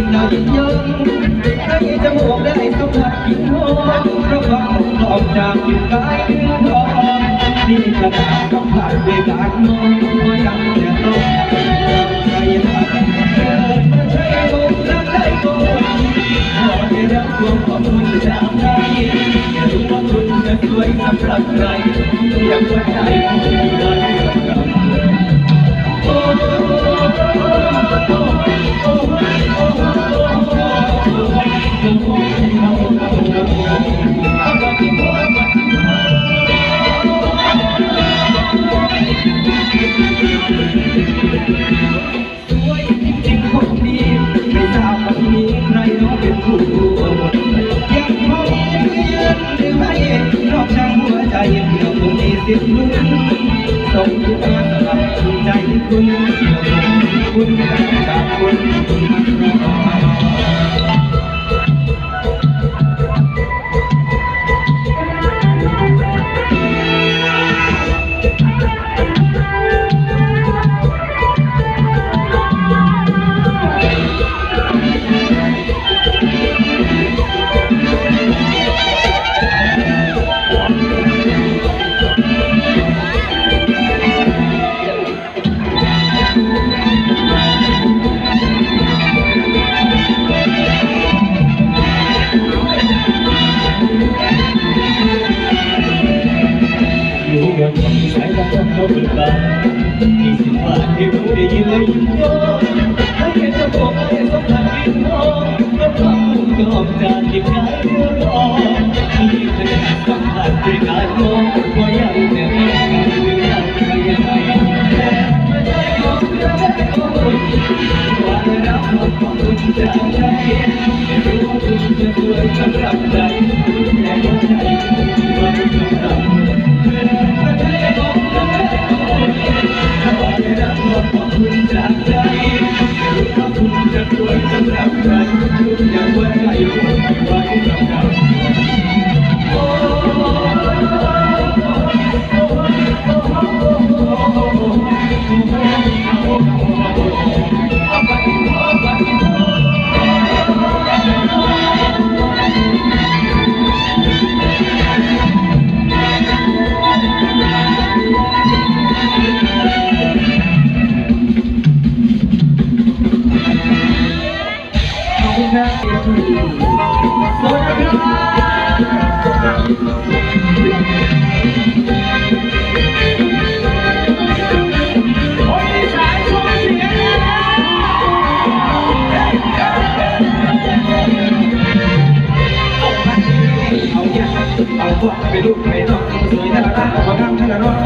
หิวได้ยินดายินยงใครจมองได้สัมผัสกินหอมเพราะความหอมจากผิวกายเนื้อทองนี่ขนาดสัมผัสด้วยการมองก็ยังจะต้องใจหายเกิดมาใช้ลมรักได้ก่อนขอได้รับความขอบคุณจากใจอย่ารู้ว่าคุณจะสวยสำหรับใครอยากว่าใจคุณได้ ธิ์ลุ้นส่งที่มาสำหรับใจคุณคุณจากคุณ ยู่บนสายตาของเขาเปิดบามีสิ่งว่าที่รู้ได้ยินเลยยิ่งโยนถ้แค่จะบอกให้สัมผัสยิ่งมองก็ความมุ่งยอมจากที่กายเมื่อร คุณ เอาพวกไปลูกไปน้องสวยน่ารักเอาทำท่าละน้อง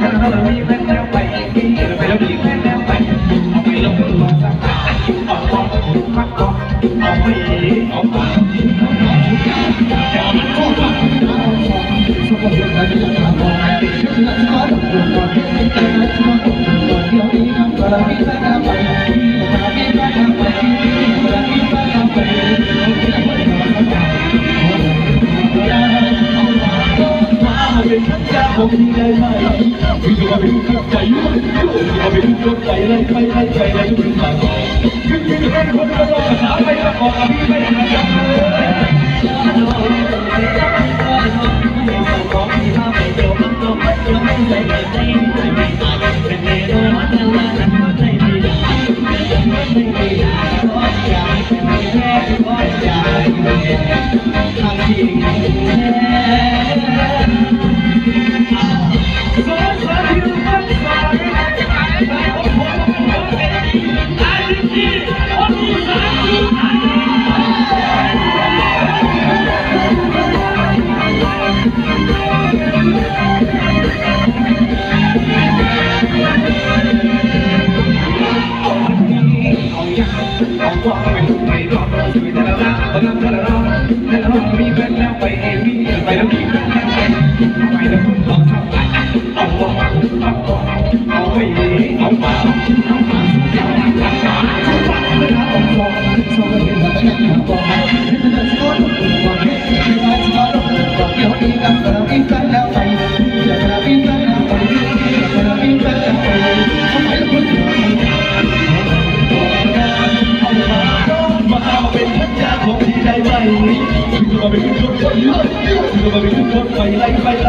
ท่านน้องเรามีแฟนแล้วไปมีไปแล้วมีแฟนแล้วไปเอาไปลงตัวสักเอาพอพักก่อนเอาไปเอาไปเอา อะไรแล้วจะขอบอกว่าแล้วจะขอบอกว่าเดี๋ยวนี้ทำอะไรไม่ได้ไปไม่ได้ไปไม่ได้ไปไม่ได้ไปเป็นทั้งยาของที่ได้ไหมคือจะมาเป็นทั้งใจยุ่งจะมาเป็นทั้งใจเลยไม่ได้ใจเลยทุกอย่างคือจะเป็นคนละภาษาไม่ละออกพี่ไม่ได้ ท วยแต่ละรักแต่ละแต่ละรอบแต่ละรอบมีแฟนแล้วไปเอวี่ไปแล้วมีแฟนแล้วไปเอาไปแล้วคุณลองสักไปเอาเอาเอาเอาไปเอามาเอามาเอามาเอามามา ถึงมาเป็นคนคนไล่ถึ